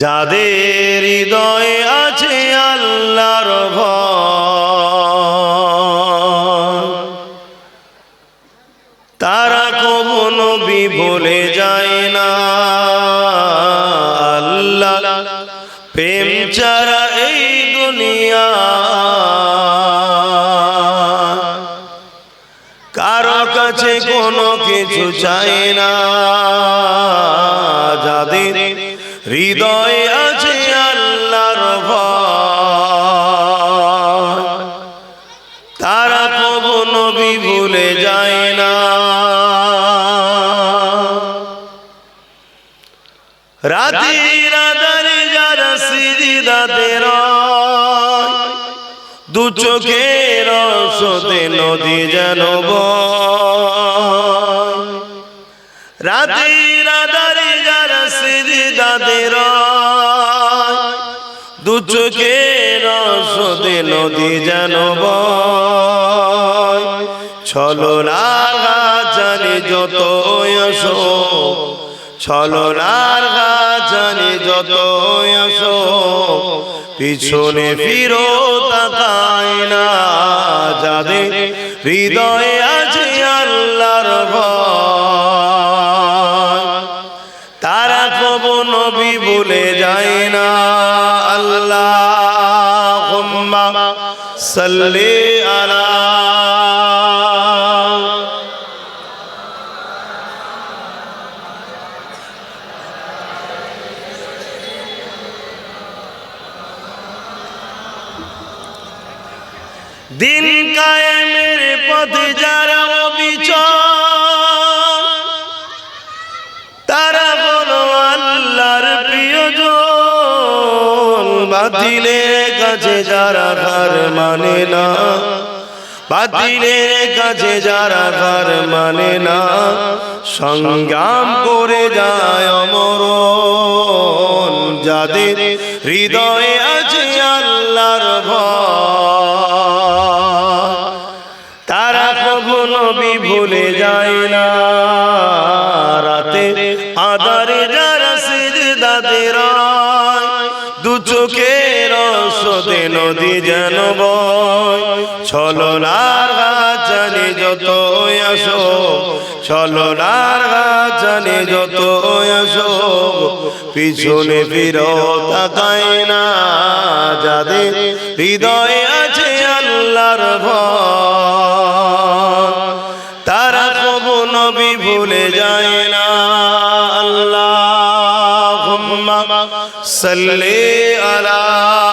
যাদের হৃদয়ে আছে আল্লাহর ভয়, তারা কবু নবী বলে যায় না। আল্লাহ প্রেম চারা এই দুনিয়া। কারও কাছে কোনো কিছু চাই না। যাদের হৃদয়ে আছে আল্লাহর তারা কবু নবী ভুলে যায় না। রাতি রাদারে যারা সিরিদাদের দু চোখের সতে নদী যেন যারা সিরিদাদের দু সতে নদী যেন বয়। ছলনার জানি যত আসো ছলনার জানি যত আসো পিছনে ফিরো তাকায় না, যাদের হৃদয়ে আছে আল্লাহর ভয় सल्ले अला। दिन का है मेरे पद जा বাতিলের কাছে যারা ঘর মানে না। বাতিলের কাছে যারা ঘর মানে না। সংগ্রাম করে যায় অমর যাদের হৃদয়ে আছে আল্লাহর ভয়, তারা কবু নবী ভুলে যায় না। রাতে আদারে যারা সিজদাদের দু চোখের সদে নদী যেন বয়। ছলনার জানি যত আসো, ছলনার জানি যত আসো, পিছনে ফিরো, তাকায় না যাদের হৃদয়ে আছে আল্লাহর ভয়। তারা কবু নবী ভুলে যায় আল্লাহ আলা